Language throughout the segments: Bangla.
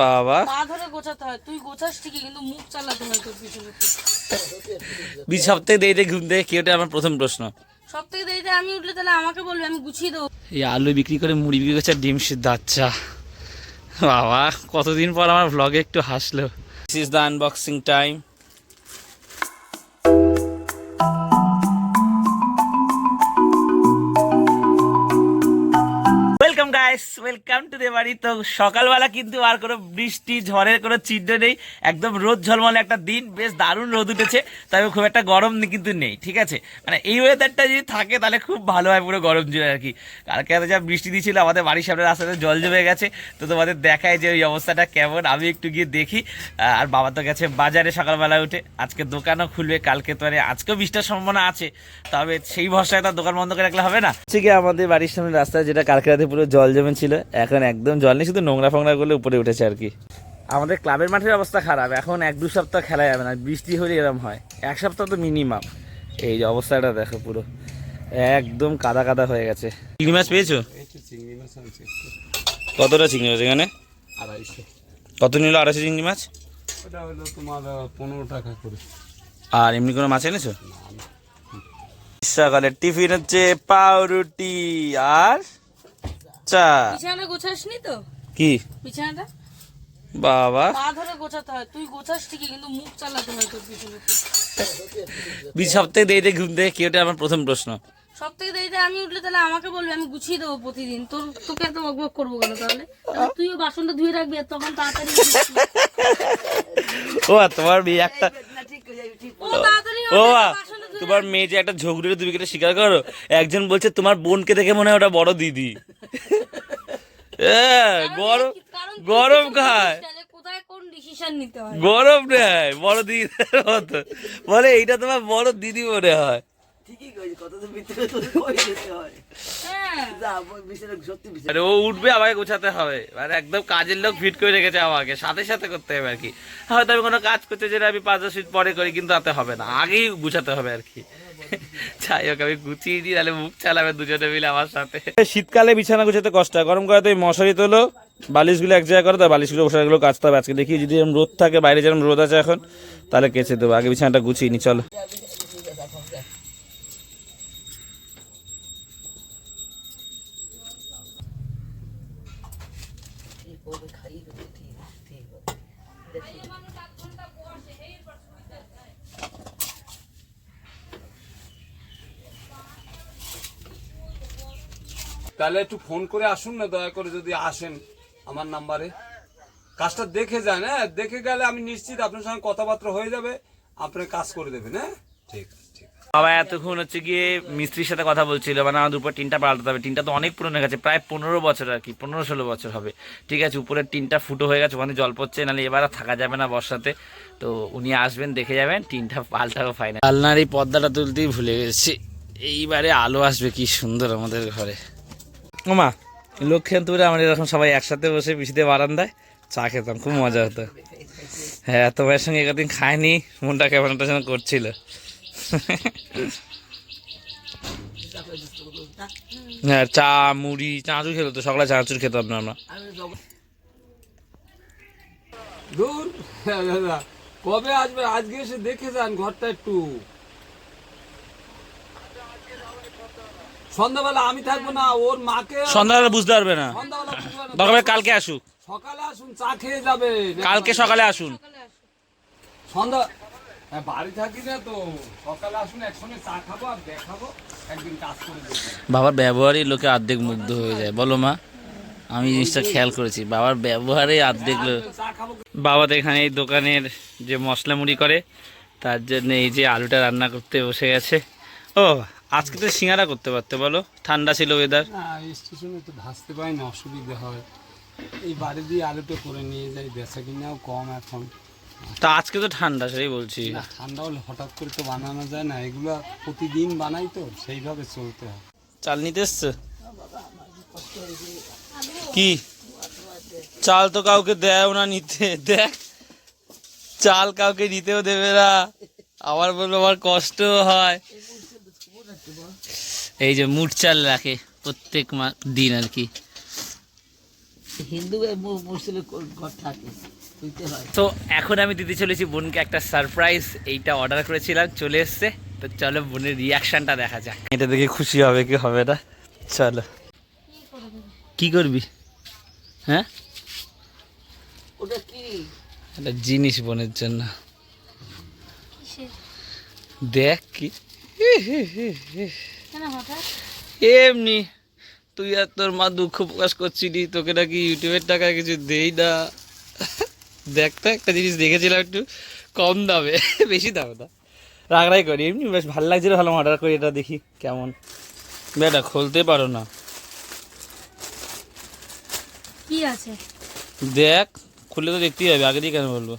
বাবা। পা ধরে গোছাতে হয়। তুই গোছাস ঠিকই কিন্তু মুখ চালাতে হয় তোর পিছনে। বীজ সব থেকে দেরিতে ঘুম থেকে কি ওটা আমার প্রথম প্রশ্ন। সব থেকে দেরিতে আমি উঠলে তাহলে আমাকে বলবে আমি গুছিয়ে দেবো। এই আলু বিক্রি করে মুড়ি বিক্রি করছে ডিম সিদ্ধ আচ্ছা। বাবা কতদিন পর আমার ভ্লগে একটু হাসলো। This is the unboxing time guys welcome to the বাড়ি। তো সকালবেলা কিন্তু আর কোনো বৃষ্টি, ঝড়ের কোনো চিহ্ন নেই। একদম রোদ ঝলমলে একটা দিন, বেশ দারুণ রোদ উঠেছে। তবে খুব একটা গরম কিন্তু নেই, ঠিক আছে? মানে এই ওয়েদারটা যদি থাকে, তাহলে খুব ভালো হয় পুরো গরম জুড়ে আর কি। কালকে এত যা বৃষ্টি দিয়েছিল আমাদের বাড়ির সামনে রাস্তাতে জল জমে গেছে। তো তোমাদের দেখায় যে ওই অবস্থাটা কেমন, আমি একটু গিয়ে দেখি। আর বাবা তো গেছে বাজারে সকালবেলা উঠে। আজকে দোকানও খুলবে, কালকে তো মানে আজকেও বৃষ্টির সম্ভাবনা আছে। তবে সেই ভরসায় তো আর দোকান বন্ধ করে রাখলে হবে না। হচ্ছে কি আমাদের বাড়ির সামনে রাস্তায় যেটা কালকে রাতে পুরো জল জমেছিল এখন একদম জল নেই শুধু নোংরা ফোংরা করলে উপরে উঠেছে আর কি। আমাদের ক্লাবের মাঠের অবস্থা খারাপ এখন এক দু সপ্তাহ খেলা যাবে না বৃষ্টি হলে এরম হয়। এক সপ্তাহ তো মিনিমাম এই যে অবস্থাটা দেখো পুরো। একদম কাদা কাদা হয়ে গেছে। চিংড়ি মাছ পেয়েছ? চিংড়ি মাছ কতটা চিংড়ি মাছ এখানে? আড়াইশো কত নিল আড়াইশো চিংড়ি মাছ? ওটা হলো তোমার পনেরো টাকা করে আর এমনি কোনো মাছ এনেছো? সকালে টিফিন হচ্ছে পাউরুটি আর চা বিছানাটা গোছাসনি তো? কি? বিছানাটা? বাবা। পা ধরে গোছাতে হয়। তুই গোছাস ঠিকই কিন্তু মুখ চালাতে হয় তোর পিছনে বীজ সব থেকে দেরিতে ঘুম থেকে কি ওটা আমার প্রথম প্রশ্ন। সব থেকে দেরিতে আমি উঠলে তাহলে আমাকে বলবি আমি গুছিয়ে দেবো প্রতিদিন। তোর তোকে এত বকবক করব কেন তাহলে? তুইও বাসনটা ধুয়ে রাখবি আর তখন তাড়াতাড়ি ও তোমার মেয়ে একটা ও ও তোমার মেয়ে যে একটা ঝগড়ুরে তুমি কেটে স্বীকার করো। একজন বলছে তোমার বোনকে দেখে মনে হয় ওটা বড় দিদি। গরম গরম খায়। হয়? গরম নেয় বড় দিদি মতো। বলে এইটা তোমার বড় দিদি মনে হয় হ্যাঁ। আরে ও উঠবে আমাকে গোছাতে হবে। মানে একদম কাজের লোক ফিট করে রেখেছে আমাকে। সাথে সাথে করতে হবে আর কি। হয়তো আমি কোনো কাজ করতে যেটা আমি পাঁচ দশ মিনিট পরে করি কিন্তু তাতে হবে না। আগেই গুছাতে হবে আর কি। যাই হোক আমি গুছিয়ে দিই তাহলে মুখ চালাবে দুজনে মিলে আমার সাথে। শীতকালে বিছানা গুছাতে কষ্ট হয়। গরম করে তো এই মশারি তোলো বালিশগুলো এক জায়গায় করো তার বালিশগুলো মশারিগুলো কাচতে হবে। আজকে দেখি যদি রোদ থাকে বাইরে যেরকম রোদ আছে এখন তাহলে কেচে দেবো। আগে বিছানাটা গুছিয়ে নি চলো। তাহলে একটু ফোন করে আসুন না দয়া করে যদি আসেন আমার নাম্বারে। কাজটা দেখে যান হ্যাঁ? দেখে গেলে আমি নিশ্চিত আপনার সঙ্গে কথাবার্তা হয়ে যাবে আপনি কাজ করে দেবেন হ্যাঁ? ঠিক আছে বাবা এতক্ষণ হচ্ছে গিয়ে মিস্ত্রির সাথে কথা বলছিল মানে আমাদের উপর টিনটা পাল্টাতে হবে। টিনটা তো অনেক পুরনো গেছে প্রায় পনেরো বছর আর কি পনেরো ষোলো বছর হবে। ঠিক আছে উপরের টিনটা ফুটো হয়ে গেছে ওখানে জল পড়ছে নাহলে এবার থাকা যাবে না বর্ষাতে। তো উনি আসবেন দেখে যাবেন টিনটা পাল্টাবো ফাইনাল আলনার এই পর্দাটা তুলতেই ভুলে গেছি। এইবারে আলো আসবে কি সুন্দর আমাদের ঘরে। ওমা লক্ষ্মীপুরে আমরা এরকম সবাই একসাথে বসে পিছিয়ে বারান্দায় চা খেতাম খুব মজা হতো। হ্যাঁ তোমার সঙ্গে একদিন খাইনি মনটা কেমন একটা যেন করছিল। হ্যাঁ চা মুড়ি চাঁচুর খেতো তো সকালে চাঁচুর খেতাম না আমরা। দূর। হ্যাঁ, দাদা কবে আসবে? আজকে এসে দেখে যান ঘরটা একটু। সন্ধ্যাবেলা আমি থাকব না ওর মাকে সন্ধ্যাবেলা বুঝতে পারবে না। দরকার কালকে আসুক। সকালে আসুন চা খেয়ে যাবে। কালকে সকালে আসুন। সন্ধ্যা হ্যাঁ, বাড়ি থাকি না তো সকালে আসুন একসঙ্গে চা খাব আর দেখাবো একদিন কাজ করে বাবার ব্যবহারই লোকে অর্ধেক মুগ্ধ হয়ে যায়। বলো মা আমি জিনিসটা খেয়াল করেছি। বাবার ব্যবহারে অর্ধেক বাবা তো এখানে এই দোকানের যে মশলা মুড়ি করে তার জন্য এই যে আলুটা রান্না করতে বসে গেছে। ও আজকে তো সিঙ্গারা করতে পারতে বলো? ঠান্ডা ছিল ওয়েদার স্টেশনে তো ভাসতে পারি না অসুবিধা হয়। এই বাড়ি দিয়ে আলুটা করে নিয়ে যাই বেচা কিনাও কম এখন। তা আজকে তো ঠান্ডা সেটাই বলছি। ঠান্ডা হলে হঠাৎ করে তো বানানো যায় না এগুলো প্রতিদিন বানাই তো সেইভাবে চলতে হয়। চাল নিতে এসছে? কি? চাল তো কাউকে দেয় না নিতে দেখ। চাল কাউকে নিতেও দেবে না। আবার বলব আমার কষ্ট হয়। এই যে মুট চাল রাখে প্রত্যেক মা- দিন আর কি। হিন্দু থাকে? তো এখন আমি দিতে চলেছি বোনকে একটা সারপ্রাইজ এইটা অর্ডার করেছিলাম চলে এসছে। তো চলো বোনের রিয়াকশনটা দেখা যাক। এটা দেখে খুশি হবে কি হবে না? চলো। কি করবি? হ্যাঁ? ওটা কি? একটা জিনিস বোনের জন্য। দেখ কি। এমনি তুই আর তোর মা দুঃখ প্রকাশ করছিলি তোকে নাকি ইউটিউবের টাকা কিছু দেই না। দেখ তো একটা জিনিস দেখেছিলাম একটু কম দামে বেশি দামে না। রাগরাই করি এমনি বেশ ভালো লাগছিল ভালো অর্ডার করি এটা দেখি কেমন। বেটা খুলতে পারো না। কি আছে? দেখ খুলে তো দেখতেই হবে আগে দিয়ে কেন বলব?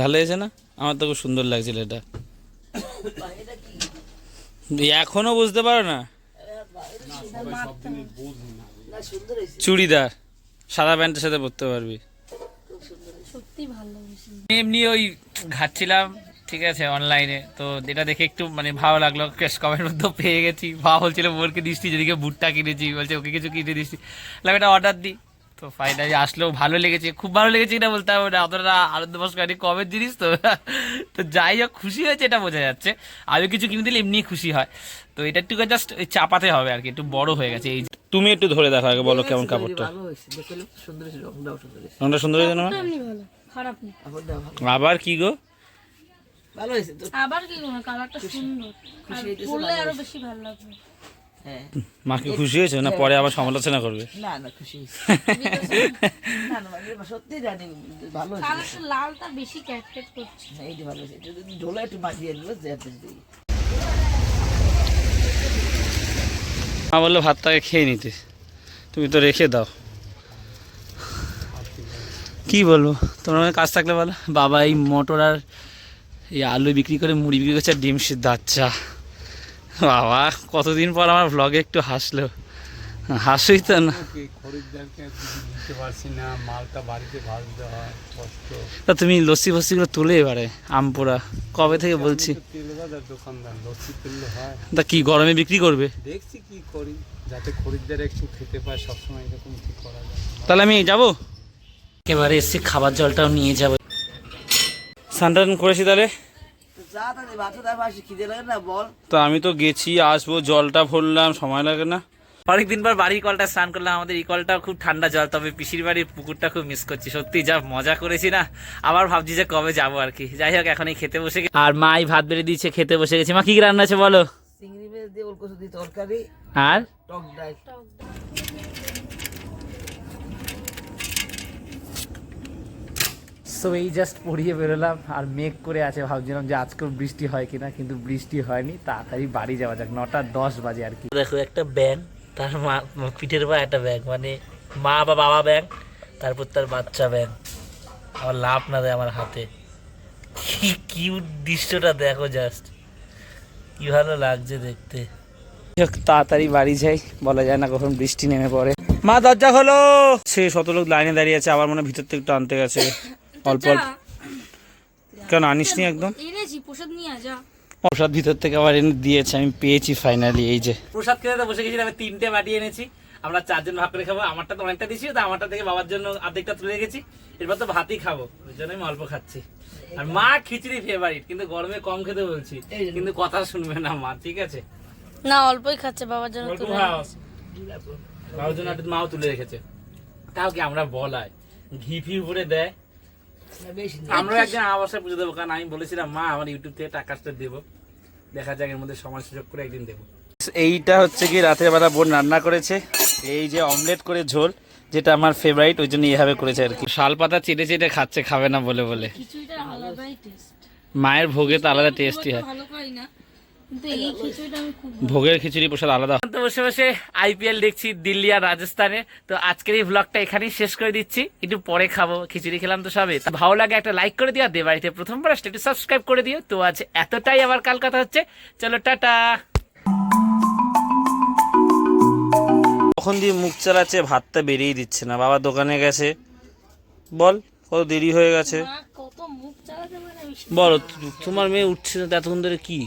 ভালো হয়েছে না? আমার তো খুব সুন্দর লাগছিল এটা। এখনও বুঝতে পারো না? চুড়িদার সাদা প্যান্টের সাথে পরতে পারবি। সত্যি ভালো এমনি ওই ঘাটছিলাম ঠিক আছে অনলাইনে তো এটা দেখে একটু মানে ভালো লাগল। ক্রেশ কমেন্ট মধ্যে পেয়ে গেছি। ভাব বলছিল বোরকে দিচ্ছি যেদিকে বুটটা কিনেছি। বলছে ওকে কিছু কিনে দিচ্ছি এটা অর্ডার দিই তো ফাইনালি আসলেও ভালো লেগেছে খুব ভালো লেগেছে এটা বলতে হবে না অতটা আনন্দ বসকারি কমের জিনিস তো। তো যাই হোক খুশি হয়েছে এটা বোঝা যাচ্ছে। আরও কিছু কিনে দিলে এমনি খুশি হয়। তো এটা একটু জাস্ট চাপাতে হবে আর কি একটু বড় হয়ে গেছে এই তুমি একটু ধরে দেখো আগে বলো কেমন কাপড়টা। ভালো হয়েছে দেখলে সুন্দর হয়েছে রংটাও সুন্দর হয়েছে। রংটা সুন্দর হয়েছে না? আবার কি গো? ভালো হয়েছে তো? আবার কি কোনো কালারটা সুন্দর। পরলে আরও বেশি ভালো লাগবে। হ্যাঁ। মা কি খুশি হয়েছে? না পরে আবার সমালোচনা করবে? না না খুশি না না সত্যি জানি ভালো লালটা বেশি ক্যাটকেট করছে। না, এই ভালো এটা যদি ঢোলা একটু মাখিয়ে দিই। মা বলল ভাতটাকে খেয়ে নিতে। তুমি তো রেখে দাও। কি বলব? তোমার মনে কাজ থাকলে বলো। বাবা এই মটর আর এই আলু বিক্রি করে মুড়ি বিক্রি করছে আর ডিম সিদ্ধ আচ্ছা। বাবা কতদিন পর আমার ভ্লগে একটু হাসলো। হাসুই তো না। তা তুমি লস্যি ফস্যিগুলো তুলে এবারে আমপুরা কবে থেকে বলছি? তেল দোকানদার লস্যি তুললে হয়। তা কি গরমে বিক্রি করবে? দেখছি কি করি যাতে খরিদ্দার একটু খেতে পায় সবসময় এরকম কি করা যায়। তাহলে আমি যাব? এবারে এসছি খাবার জলটাও নিয়ে যাব। সানটান করেছি তাহলে? তো যা তাহলে ভাতও তার পাশে খিদে লাগে না বল। তো আমি তো গেছি আসব জলটা ভরলাম সময় লাগে না। অনেকদিন পর বাড়ির কলটা স্নান করলাম আমাদের এই কলটা খুব ঠান্ডা জল তবে পিসির বাড়ির পুকুরটা খুব মিস করছি। সত্যি যা মজা করেছি না আবার ভাবছি যে কবে যাব আর কি। যাই হোক এখন এই খেতে বসে গেছি। আর মাই ভাত বেড়ে দিয়েছে খেতে বসে গেছি। মা কি রান্না আছে বলো? চিংড়ি মাছ দিয়ে ওলকচু দিয়ে তরকারি আর? টক ডাল। সো এই জাস্ট পড়িয়ে বেরোলাম আর মেঘ করে আছে ভাবছিলাম যে আজকেও বৃষ্টি হয় কিনা কিন্তু বৃষ্টি হয়নি। তাড়াতাড়ি বাড়ি যাওয়া যাক নটা দশ বাজে আর কি। দেখো একটা ব্যাং তার মা পিঠের পা একটা ব্যাং মানে মা বা বাবা ব্যাং তারপর তার বাচ্চা ব্যাং আমার লাভ না দেয় আমার হাতে। কি কিউট দৃশ্যটা দেখো জাস্ট কি ভালো লাগছে দেখতে। তাড়াতাড়ি বাড়ি যাই বলা যায় না কখন বৃষ্টি নেমে পড়ে। মা দরজা হলো সে শত লোক লাইনে দাঁড়িয়ে আছে আবার মনে হয় ভিতর থেকে একটু আনতে গেছে। অল্প অল্প। কেন আনিসনি একদম? এনেছি প্রসাদ নিয়ে যা। প্রসাদ ভিতর থেকে আবার এনে দিয়েছে আমি পেয়েছি ফাইনালি এই যে। প্রসাদ খেতে বসে গেছি আমি তিনটে বাটি এনেছি। আমরা চারজন ভাগ করে খাব আমারটা তো অনেকটা দিছি তো আমারটা থেকে বাবার জন্য অর্ধেকটা তুলে গেছি এরপর তো ভাতই খাব ওই জন্য আমি অল্প খাচ্ছি। আর মা খিচুড়ি ফেভারিট কিন্তু গরমে কম খেতে বলছি। কিন্তু কথা শুনবে না মা ঠিক আছে? না অল্পই খাচ্ছে বাবার জন্য তুলে বাবার জন্য মাও তুলে রেখেছে। তাও কি আমরা বলাই ঘি ফি উপরে দেয়? না, না আমরা একদিন আবাসে পুজো দেবো কারণ আমি বলেছিলাম মা আমার ইউটিউব থেকে টাকা দেবো। দেখা যাক এর মধ্যে সময় সুযোগ করে একদিন দেবো। এইটা হচ্ছে কি রাতের বেলা বোন রান্না করেছে। এই যে অমলেট করে ঝোল যেটা আমার ফেভারিট ওই জন্য এইভাবে করেছে আর কি। শাল পাতা চেটে চেটে খাচ্ছে খাবে না বলে বলে। মায়ের ভোগে তো আলাদা টেস্টি হয়। ভোগের খিচুড়ি প্রসাদ আলাদা। তো বসে বসে আইপিএল দেখছি দিল্লি আর রাজস্থানে। তো আজকের এই ব্লগটা এখানেই শেষ করে দিচ্ছি। একটু পরে খাব খিচুড়ি খেলাম তো সবে। তা ভালো লাগে একটা লাইক করে দিও আর দে বাড়িতে প্রথমবার আসলে একটু সাবস্ক্রাইব করে দিও। তো আজ এতটাই আবার কাল কথা হচ্ছে। চলো টাটা। কখন দিয়ে মুখ চালাচ্ছে ভাতটা বেরিয়ে দিচ্ছে না। বাবা দোকানে গেছে। বল কত দেরি হয়ে গেছে? বলো তোমার মেয়ে উঠছে না তো এতক্ষণ ধরে কি?